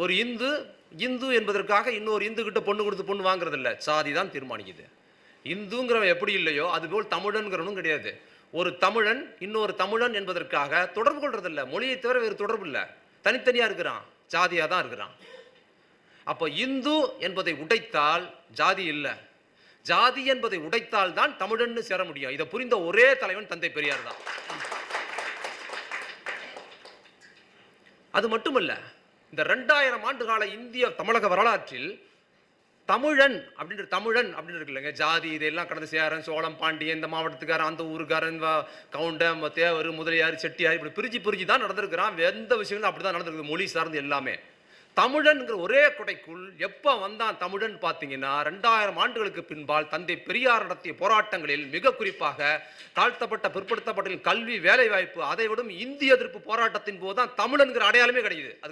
ஒரு இந்து இந்து என்பதற்காக இன்னொரு இந்து கிட்ட பொண்ணு கொடுத்து பொண்ணு வாங்குறது இல்லை சாதி தான் தீர்மானிக்குது. இந்துங்கிறவன் எப்படி இல்லையோ அதுபோல் தமிழன்கிறவனும் கிடையாது. ஒரு தமிழன் இன்னொரு தமிழன் என்பதற்காக தொடர்பு கொள்றது மொழியை தவிர வேறு தொடர்பு இல்லை. தனித்தனியாக இருக்கிறான். ஜாதியாக தான் இருக்கிறான். அப்போ இந்து என்பதை உடைத்தால் ஜாதி இல்லை. ஜாதி என்பதை உடைத்தால் தான் தமிழன்னு சேர முடியும். இதை புரிந்த ஒரே தலைவன் தந்தை பெரியார் தான். அது மட்டுமல்ல இந்த ரெண்டாயிரம் ஆண்டு கால இந்திய தமிழக வரலாற்றில் தமிழன் அப்படின்ற தமிழன் அப்படின்னு இருக்கு இல்லைங்க. ஜாதி இதெல்லாம் கடந்து சேரன் சோழம் பாண்டியன் இந்த மாவட்டத்துக்காரன் அந்த ஊருக்காரன் வ- ம- தேவர் முதலியார் செட்டியார் இப்படி பிரிஞ்சு பிரிஞ்சு தான் நடந்திருக்கிறான். எந்த விஷயங்களும் அப்படி தான் நடந்திருக்கு மொழி சார்ந்து எல்லாமே. தமிழன்கிற ஒரே கொடைக்குள் எப்போ வந்தான் தமிழன் பார்த்தீங்கன்னா ரெண்டாயிரம் ஆண்டுகளுக்கு பின்பால் தந்தை பெரியார் நடத்திய போராட்டங்களில் மிக குறிப்பாக தாழ்த்தப்பட்ட பிற்படுத்தப்பட்ட கல்வி வேலைவாய்ப்பு அதை விடும் இந்திய எதிர்ப்பு போராட்டத்தின் போது தான் தமிழன்கிற அடையாளமே கிடைக்குது. அது